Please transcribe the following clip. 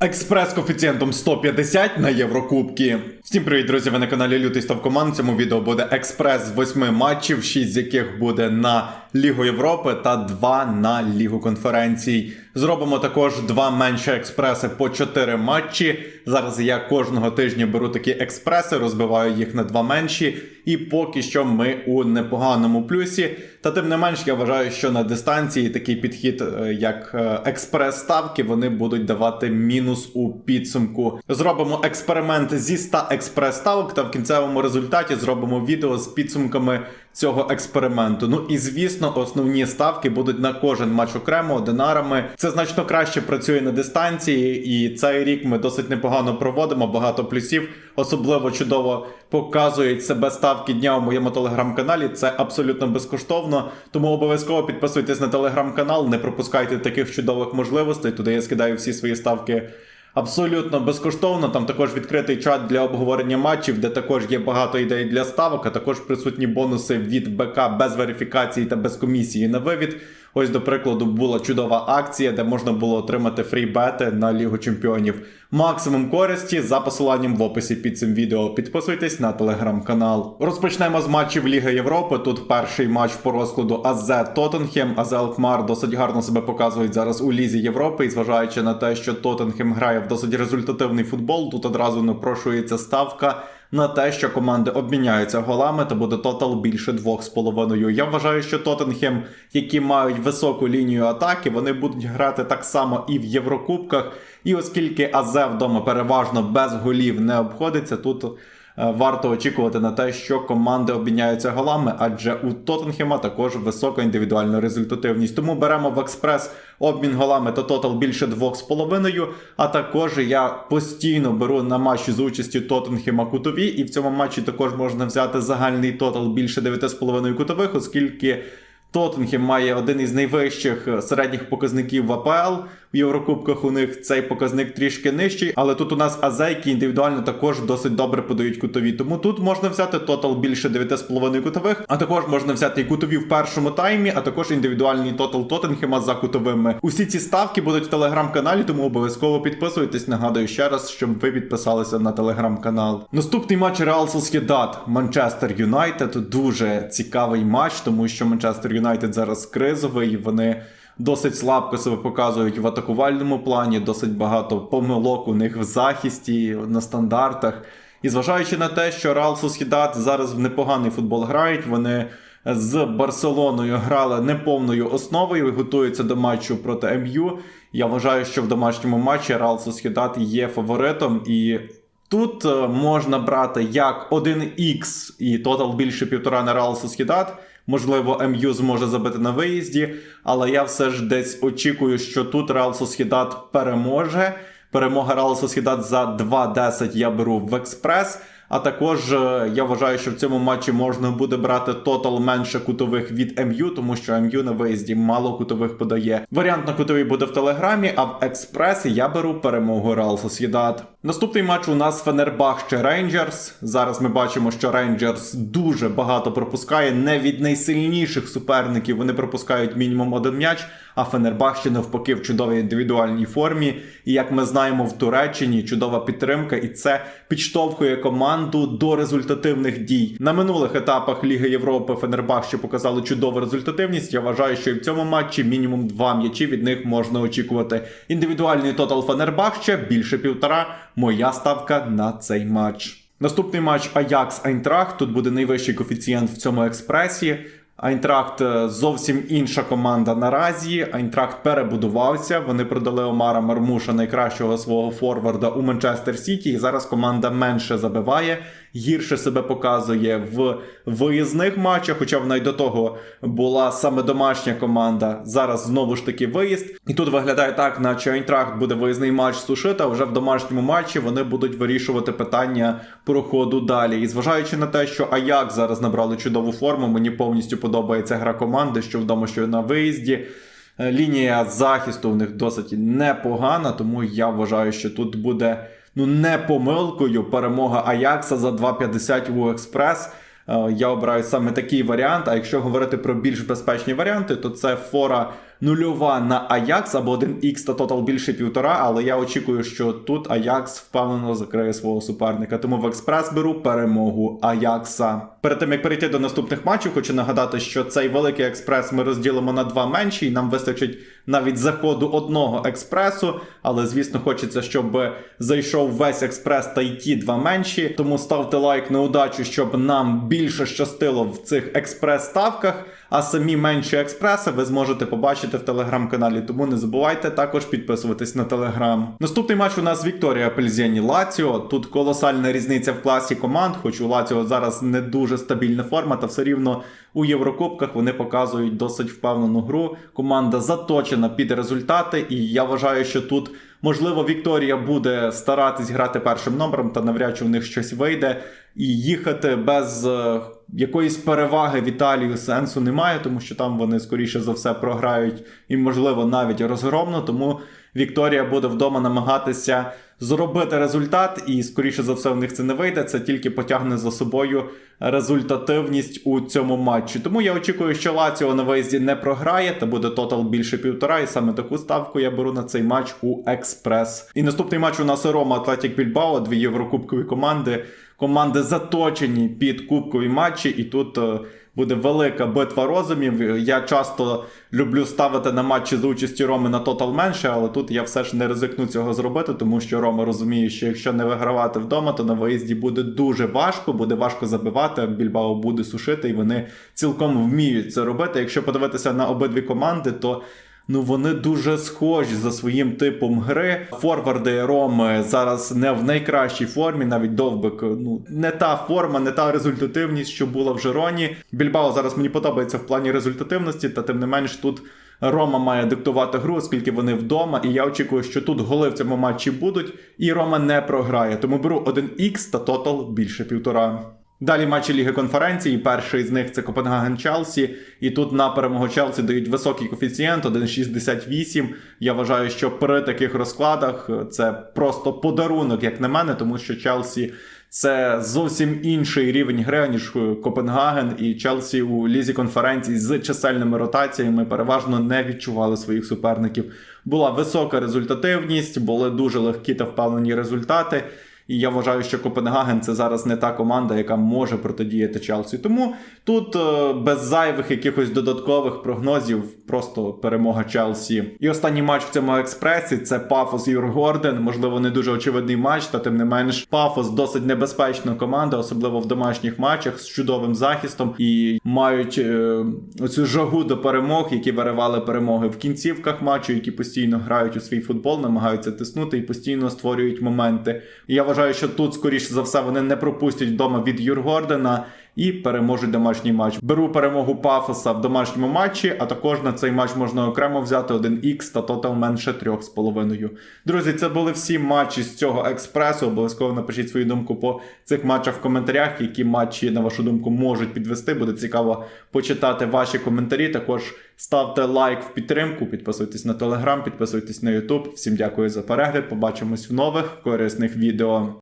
Експрес коефіцієнтом 150 на Єврокубки. Всім привіт, друзі! Ви на каналі Лютий Ставкоман. В цьому відео буде експрес з 8 матчів, 6 з яких буде на Лігу Європи та 2 на Лігу конференцій. Зробимо також два менші експреси по 4 матчі. Зараз я кожного тижня беру такі експреси, розбиваю їх на два менші, і поки що ми у непоганому плюсі. Та тим не менш, я вважаю, що на дистанції такий підхід, е, як е, експрес-ставки, вони будуть давати мінус у підсумку. Зробимо експеримент зі 100 експрес-ставок, та в кінцевому результаті зробимо відео з підсумками цього експерименту. Ну і звісно, основні ставки будуть на кожен матч окремо динарами. Це значно краще працює на дистанції, і цей рік ми досить непогано проводимо. Багато плюсів, особливо чудово показують себе ставки дня у моєму телеграм-каналі. Це абсолютно безкоштовно. Тому обов'язково підписуйтесь на телеграм-канал, не пропускайте таких чудових можливостей. Туди я скидаю всі свої ставки. Абсолютно безкоштовно. Там також відкритий чат для обговорення матчів, де також є багато ідей для ставок, а також присутні бонуси від БК без верифікації та без комісії на вивід. Ось, до прикладу, була чудова акція, де можна було отримати фрібети на Лігу Чемпіонів. Максимум користі за посиланням в описі під цим відео. Підписуйтесь на телеграм-канал. Розпочнемо з матчів Ліги Європи. Тут перший матч по розкладу АЗ Тоттенхем. АЗ Алкмар досить гарно себе показують зараз у Лізі Європи. І зважаючи на те, що Тоттенхем грає в досить результативний футбол, тут одразу напрошується ставка. На те, що команди обміняються голами, то буде тотал більше 2,5. Я вважаю, що Тоттенхем, які мають високу лінію атаки, вони будуть грати так само і в Єврокубках. І оскільки Азе вдома переважно без голів не обходиться, тут варто очікувати на те, що команди обміняються голами, адже у Тоттенхема також висока індивідуальна результативність. Тому беремо в експрес обмін голами та тотал більше 2,5. А також я постійно беру на матчі з участю Тоттенхема кутові, і в цьому матчі також можна взяти загальний тотал більше 9,5 кутових, оскільки. Тоттенхем має один із найвищих е, середніх показників в АПЛ. В Єврокубках у них цей показник трішки нижчий, але тут у нас азейки індивідуально також досить добре подають кутові. Тому тут можна взяти тотал більше 9,5 кутових, а також можна взяти і кутові в першому таймі, а також індивідуальний тотал Тоттенхема за кутовими. Усі ці ставки будуть в телеграм-каналі, тому обов'язково підписуйтесь. Нагадую ще раз, щоб ви підписалися на телеграм-канал. Наступний матч Реал Сосєдат Манчестер Юнайтед. Дуже цікавий матч, тому що Манчестер Юнайтед зараз кризовий. Вони досить слабко себе показують в атакувальному плані, досить багато помилок у них в захисті, на стандартах. І зважаючи на те, що Реал Сосєдат зараз в непоганий футбол грають, вони з Барселоною грали неповною основою готуються до матчу проти МЮ. Я вважаю, що в домашньому матчі Реал Сосєдат є фаворитом і. Тут е, можна брати як 1х і тотал більше півтора на Реал Сосєдат. Можливо, МЮ зможе забити на виїзді, але я все ж десь очікую, що тут Реал Сосєдат переможе. Перемога Реал Сосєдат за 2-10 я беру в експрес. А також е, я вважаю, що в цьому матчі можна буде брати тотал менше кутових від МЮ, тому що МЮ на виїзді мало кутових подає. Варіант на кутовий буде в телеграмі, а в експресі я беру перемогу Реал Сосєдат. Наступний матч у нас Фенербахче Рейнджерс. Зараз ми бачимо, що Рейнджерс дуже багато пропускає. Не від найсильніших суперників вони пропускають мінімум один м'яч. А Фенербахче навпаки в чудовій індивідуальній формі. І як ми знаємо, в Туреччині чудова підтримка, і це підштовхує команду до результативних дій. На минулих етапах Ліги Європи Фенербахче показали чудову результативність. Я вважаю, що і в цьому матчі мінімум два м'ячі від них можна очікувати. Індивідуальний тотал Фенербахче більше півтора. Моя ставка на цей матч. Наступний матч Аякс Айнтрахт. Тут буде найвищий коефіцієнт в цьому експресі. Айнтрахт е, зовсім інша команда наразі. Айнтрахт перебудувався. Вони продали Омара Мармуша, найкращого свого форварда у Манчестер Сіті. І зараз команда менше забиває, гірше себе показує в виїзних матчах. Хоча вона й до того була саме домашня команда. Зараз знову ж таки виїзд. І тут виглядає так, наче Айнтрахт буде виїзний матч сушити. а Вже в домашньому матчі вони будуть вирішувати питання проходу далі. І зважаючи на те, що Аяк зараз набрали чудову форму, мені повністю подобається гра команди, що вдома, що на виїзді. Е, Лінія захисту в них досить непогана, тому я вважаю, що тут буде ну не помилкою перемога Аякса за 2,50 у експрес. Е, Я обираю саме такий варіант. А якщо говорити про більш безпечні варіанти, то це фора нульова на Аякс або 1х та тотал більше півтора, але я очікую, що тут Аякс впевнено закриє свого суперника. Тому в експрес беру перемогу Аякса. Перед тим як перейти до наступних матчів, хочу нагадати, що цей великий експрес ми розділимо на два менші, і нам вистачить навіть заходу одного експресу. Але звісно, хочеться, щоб зайшов весь експрес та й ті два менші. Тому ставте лайк на удачу, щоб нам більше щастило в цих експрес-ставках. А самі менші експреси ви зможете побачити в телеграм-каналі. Тому не забувайте також підписуватись на телеграм. Наступний матч у нас Вікторія Пельзєні Лаціо. Тут колосальна різниця в класі команд, хоч у Лаціо зараз не дуже стабільна форма, та все рівно у Єврокубках вони показують досить впевнену гру. Команда заточена під результати, і я вважаю, що тут. Можливо, Вікторія буде старатись грати першим номером, та навряд чи у них щось вийде. І їхати без е, якоїсь переваги в Італію сенсу немає, тому що там вони скоріше за все програють і, можливо, навіть розгромно. Тому Вікторія буде вдома намагатися зробити результат, і скоріше за все, в них це не вийде. Це тільки потягне за собою результативність у цьому матчі. Тому я очікую, що Лаціо на виїзді не програє, та буде тотал більше півтора. І саме таку ставку я беру на цей матч у Експрес. І наступний матч у нас Рома Атлетік Більбао, дві єврокубкові команди. Команди заточені під кубкові матчі, і тут е, буде велика битва розумів. Я часто люблю ставити на матчі за участі Роми на тотал менше, але тут я все ж не ризикну цього зробити, тому що Рома розуміє, що якщо не вигравати вдома, то на виїзді буде дуже важко, буде важко забивати. Більбао буде сушити, і вони цілком вміють це робити. Якщо подивитися на обидві команди, то Ну, вони дуже схожі за своїм типом гри. Форварди Роми зараз не в найкращій формі, навіть довбик. Ну не та форма, не та результативність, що була в Жероні. Більбао зараз мені подобається в плані результативності, та тим не менш тут. Рома має диктувати гру, оскільки вони вдома, і я очікую, що тут голи в цьому матчі будуть, і Рома не програє. Тому беру 1х та тотал більше півтора. Далі матчі Ліги конференції. Перший з них це Копенгаген Челсі. І тут на перемогу Челсі дають високий коефіцієнт 1,68. Я вважаю, що при таких розкладах це просто подарунок, як на мене, тому що Челсі це зовсім інший рівень гри, ніж Копенгаген і Челсі у лізі конференції з чисельними ротаціями переважно не відчували своїх суперників. Була висока результативність, були дуже легкі та впевнені результати. І я вважаю, що Копенгаген це зараз не та команда, яка може протидіяти Челсі. Тому тут е, без зайвих якихось додаткових прогнозів, просто перемога Челсі. І останній матч в цьому експресі це Пафос Юр Горден. Можливо, не дуже очевидний матч, та тим не менш, Пафос досить небезпечна команда, особливо в домашніх матчах з чудовим захистом і мають е, оцю жагу до перемог, які виривали перемоги в кінцівках матчу, які постійно грають у свій футбол, намагаються тиснути і постійно створюють моменти. І я вважаю, що тут, скоріше за все, вони не пропустять вдома від Юргордена і переможуть домашній матч. Беру перемогу Пафоса в домашньому матчі, а також на цей матч можна окремо взяти 1х та тотал менше 3,5. Друзі, це були всі матчі з цього експресу. Обов'язково напишіть свою думку по цих матчах в коментарях, які матчі, на вашу думку, можуть підвести. Буде цікаво почитати ваші коментарі. Також ставте лайк в підтримку, підписуйтесь на телеграм, підписуйтесь на Ютуб. Всім дякую за перегляд. Побачимось в нових корисних відео.